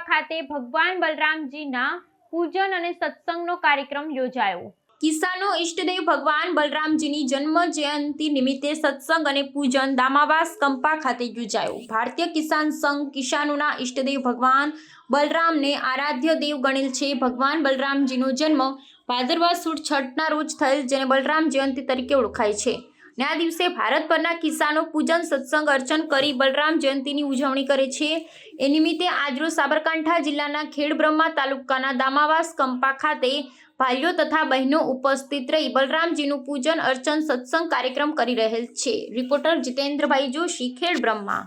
ખાતે ભગવાન બલરામજીના પૂજન અને સત્સંગનો કાર્યક્રમ યોજાયો. કિસાનો ઈષ્ટદેવ ભગવાન બલરામજીની જન્મ જયંતિ નિમિત્તે સત્સંગ અને પૂજન દામાવાસ કંપા ખાતે યોજાયો. ભારતીય કિસાન સંઘ કિસાનોના ઈષ્ટદેવ ભગવાન બલરામને આરાધ્ય દેવ ગણેલ છે. ભગવાન બલરામજીનો જન્મ ભાદરવા સુદ છઠના રોજ થયેલ, જેને બલરામ જયંતિ તરીકે ઓળખાય છે. ને આ દિવસે ભારત પરના કિસાનો પૂજન, સત્સંગ, અર્ચન કરી બલરામ જયંતિની ઉજવણી કરે છે. એ નિમિત્તે આજરોજ સાબરકાંઠા જિલ્લાના ખેડબ્રહ્મા તાલુકાના દામાવાસ કંપા ખાતે ભાઈઓ તથા બહેનો ઉપસ્થિત રહી બલરામજીનું પૂજન, અર્ચન, સત્સંગ કાર્યક્રમ કરી રહેલ છે. રિપોર્ટર જીતેન્દ્રભાઈ જોશી, ખેડબ્રહ્મા.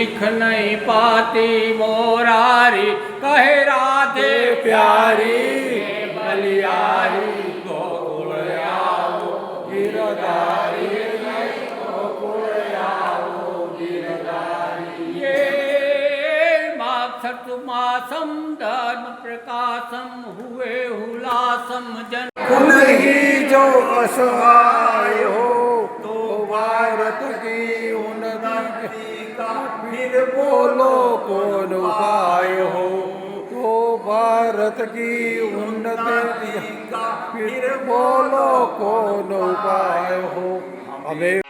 लिख नहीं पाती मोरारी कहे राधे प्यारी बलियारी गोकुल आओ गिरधारी गोकुल आओ गिरधारी ये माक्षत मासम धर्म प्रकाशम हुए हुलासम जन खुद ही जो असहाय हो तो भारत की उन्नति का फिर बोलो कौन उपाय हो तो भारत की उन्नति का फिर बोलो कौन उपाय हो हमें